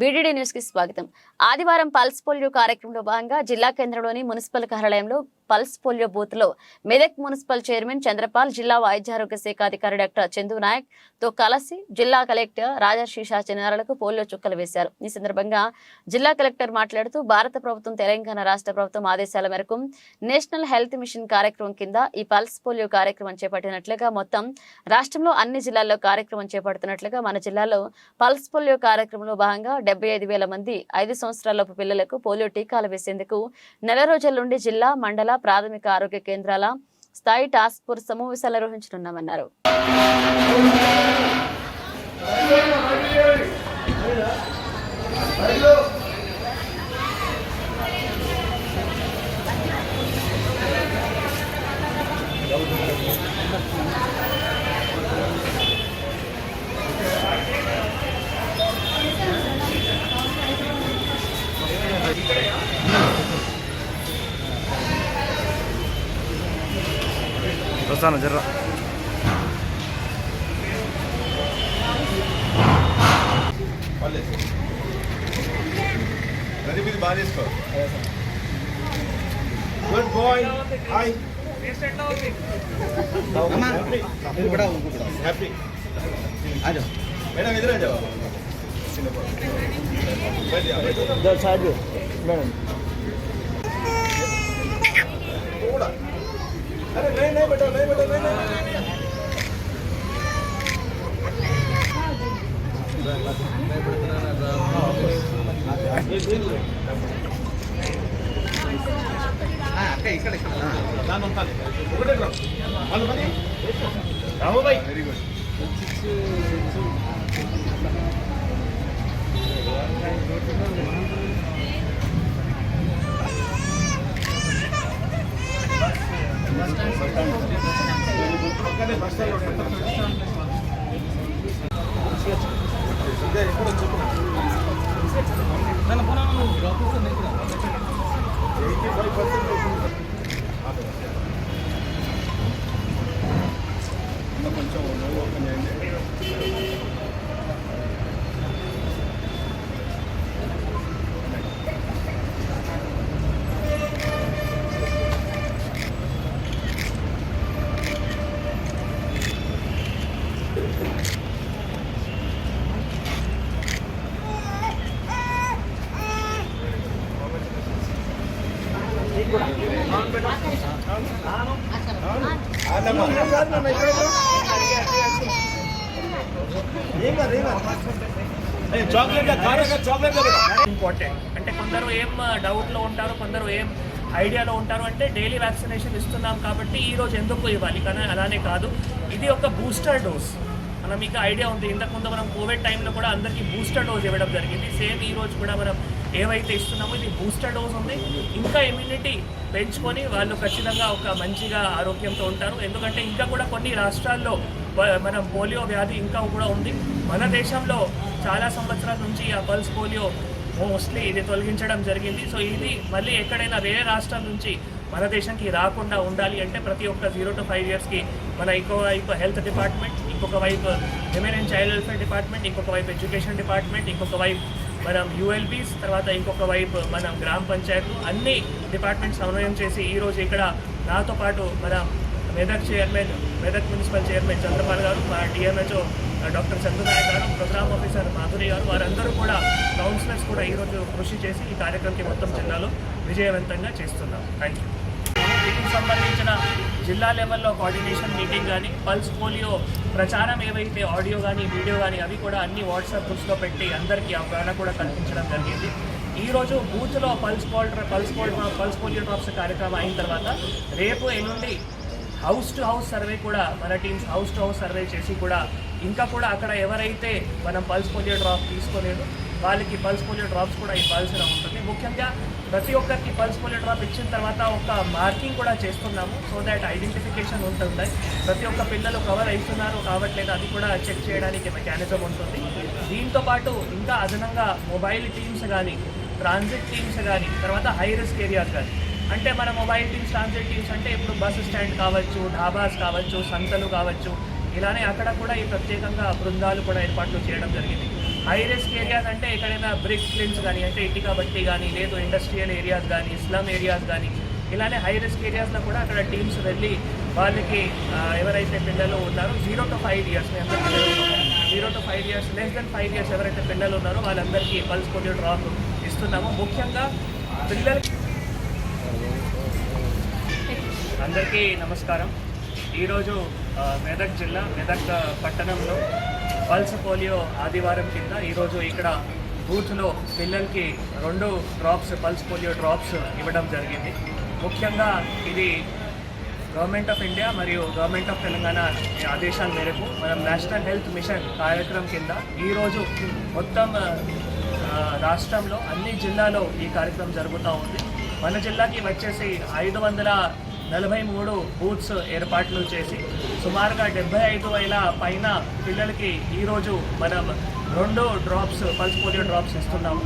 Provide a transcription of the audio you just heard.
BDD న్యూస్కి స్వాగతం. ఆదివారం పల్స్ పోలియో కార్యక్రమంలో భాగంగా జిల్లా కేంద్రంలోని మున్సిపల్ కార్యాలయంలో పల్స్ పోలియో బూత్లో మెదక్ మున్సిపల్ చైర్మన్ చంద్రపాల్ జిల్లా వైద్యారోగ్య శాఖ అధికారి డాక్టర్ చందు నాయక్తో కలిసి జిల్లా కలెక్టర్ రాజర్షి చిన్నారులకు పోలియో చుక్కలు వేశారు. ఈ సందర్భంగా జిల్లా కలెక్టర్ మాట్లాడుతూ భారత ప్రభుత్వం తెలంగాణ రాష్ట్ర ప్రభుత్వం ఆదేశాల మేరకు నేషనల్ హెల్త్ మిషన్ కార్యక్రమం కింద ఈ పల్స్ పోలియో కార్యక్రమం చేపట్టినట్లుగా మొత్తం రాష్ట్రంలో అన్ని జిల్లాల్లో కార్యక్రమం చేపడుతున్నట్లుగా మన జిల్లాలో పల్స్ పోలియో కార్యక్రమంలో భాగంగా డెబ్బై ఐదు వేల మంది ఐదు సంవత్సరాలలోపు పిల్లలకు పోలియో టీకాలు వేసేందుకు నెల రోజుల నుండి జిల్లా మండల ప్రాథమిక ఆరోగ్య కేంద్రాల స్థాయి టాస్క్ ఫోర్స్ సమావేశాలు నిర్వహించనున్నామన్నారు. వస్తాను జర్ర good bye hi happy madam ఎదురా जाओ వెరీ గుడ్ పక్కనే బస్ చెప్పు ఎయిటీ ఫైవ్ ఇంపార్టెంట్ అంటే కొందరు ఏం డౌట్లో ఉంటారు కొందరు ఏం ఐడియాలో ఉంటారు అంటే డైలీ వ్యాక్సినేషన్ ఇస్తున్నాం కాబట్టి ఈ రోజు ఎందుకు ఇవ్వాలి? కానీ అలానే కాదు. ఇది ఒక బూస్టర్ డోస్ మనం మీకు ఐడియా ఉంది. ఇంతకుముందు మనం కోవిడ్ టైంలో కూడా అందరికీ బూస్టర్ డోస్ ఇవ్వడం జరిగింది. సేమ్ ఈ రోజు కూడా మనం ఏవైతే ఇస్తున్నామో ఇది బూస్టర్ డోస్ ఉంది. ఇంకా ఇమ్యూనిటీ పెంచుకొని వాళ్ళు ఖచ్చితంగా ఒక మంచిగా ఆరోగ్యంతో ఉంటారు. ఎందుకంటే ఇంకా కూడా కొన్ని రాష్ట్రాల్లో మనం పోలియో వ్యాధి ఇంకా కూడా ఉంది. మన దేశంలో చాలా సంవత్సరాల నుంచి ఆ పల్స్ పోలియో మోస్ట్లీ ఇది తొలగించడం జరిగింది. సో ఇది మళ్ళీ ఎక్కడైనా వేరే రాష్ట్రం నుంచి మన దేశంకి రాకుండా ఉండాలి అంటే ప్రతి ఒక్క జీరో టు ఫైవ్ ఇయర్స్కి మన ఇంకో వైపు హెల్త్ డిపార్ట్మెంట్ ఇంకొక వైపు women and child welfare department ఇంకొక వైపు ఎడ్యుకేషన్ డిపార్ట్మెంట్ ఇంకొక వైపు మనం యూఎల్బీస్ తర్వాత ఇంకొక వైపు మనం గ్రామ పంచాయత్ అన్ని డిపార్ట్మెంట్స్ సమన్వయం చేసి ఈరోజు ఇక్కడ నాతో పాటు మన Medak chairman Medak municipal chairman Chandrapal గారు మా డిఎంహెచ్ఓ డాక్టర్ చంద్రనాయక్ గారు ప్రోగ్రామ్ ఆఫీసర్ మాధురి గారు వారందరూ కూడా కౌన్సిలర్స్ కూడా ఈరోజు కృషి చేసి ఈ కార్యక్రమంకి మొత్తం జిల్లాలో విజయవంతంగా చేస్తున్నాం థ్యాంక్ యూ దీనికి సంబంధించిన జిల్లా లెవెల్లో కోఆర్డినేషన్ మీటింగ్ కానీ పల్స్ పోలియో ప్రచారం ఏవైతే ఆడియో కానీ వీడియో కానీ అవి కూడా అన్ని వాట్సాప్ గ్రూప్స్లో పెట్టి అందరికీ అవగాహన కూడా కల్పించడం జరిగింది. ఈరోజు బూత్లో pulse polio pulse polio pulse polio drops కార్యక్రమం అయిన తర్వాత రేపు ఎల్లుండి హౌస్ టు హౌస్ సర్వే కూడా మన teams house to house survey చేసి కూడా ఇంకా కూడా అక్కడ ఎవరైతే మనం పల్స్ పోలియో డ్రాప్ తీసుకోలేదు వాళ్ళకి పల్స్ పోలియో డ్రాప్స్ కూడా ఇవ్వాల్సిన ఉంటుంది. ముఖ్యంగా ప్రతి ఒక్కరికి పల్స్ పోలియో డ్రాప్ ఇచ్చిన తర్వాత ఒక మార్కింగ్ కూడా చేస్తున్నాము. సో దాట్ ఐడెంటిఫికేషన్ ఉంటుంది ప్రతి ఒక్క పిల్లలు కవర్ అవుతున్నారు కావట్లేదు అది కూడా చెక్ చేయడానికి మెకానిజం ఉంటుంది. దీంతో పాటు ఇంకా అదనంగా మొబైల్ టీమ్స్ కానీ ట్రాన్సిట్ టీమ్స్ కానీ తర్వాత హై రిస్క్ ఏరియాస్ కానీ అంటే మన మొబైల్ టీమ్స్ ట్రాన్సిట్ టీమ్స్ అంటే ఇప్పుడు బస్ స్టాండ్ కావచ్చు ఢాబాస్ కావచ్చు సంతలు కావచ్చు. ఇలానే అక్కడ కూడా ఈ ప్రత్యేకంగా బృందాలు కూడా ఏర్పాట్లు చేయడం జరిగింది. హై రిస్క్ ఏరియాస్ అంటే ఎక్కడైనా బ్రిక్ క్లిన్స్ కానీ అంటే ఇటుక బట్టి కానీ లేదు ఇండస్ట్రియల్ ఏరియాస్ కానీ స్లమ్ ఏరియాస్ కానీ ఇలానే హై రిస్క్ ఏరియాస్లో కూడా అక్కడ టీమ్స్ వెళ్ళి వాళ్ళకి ఎవరైతే పిల్లలు ఉన్నారో zero to five years zero to five years less than five years ఎవరైతే పిల్లలు ఉన్నారో వాళ్ళందరికీ పల్స్ పోలియో డ్రాప్ ఇస్తున్నాము. ముఖ్యంగా పిల్లలకి అందరికీ నమస్కారం. ఈరోజు మెదక్ జిల్లా మెదక్ పట్టణంలో పల్స్ పోలియో ఆదివారం కింద ఈరోజు ఇక్కడ బూత్లో పిల్లలకి రెండు డ్రాప్స్ పల్స్ పోలియో డ్రాప్స్ ఇవ్వడం జరిగింది. ముఖ్యంగా ఇది గవర్నమెంట్ ఆఫ్ ఇండియా మరియు గవర్నమెంట్ ఆఫ్ తెలంగాణ ఆదేశాల మేరకు మనం నేషనల్ హెల్త్ మిషన్ కార్యక్రమం కింద ఈరోజు మొత్తం రాష్ట్రంలో అన్ని జిల్లాలో ఈ కార్యక్రమం జరుగుతూ ఉంది. మన జిల్లాకి వచ్చేసి ఐదు వందల నలభై మూడు బూత్స్ ఏర్పాట్లు చేసి సుమారుగా డెబ్బై ఐదు వేల పైన పిల్లలకి ఈరోజు మనం రెండు డ్రాప్స్ పల్స్ పోలియో డ్రాప్స్ ఇస్తున్నాము.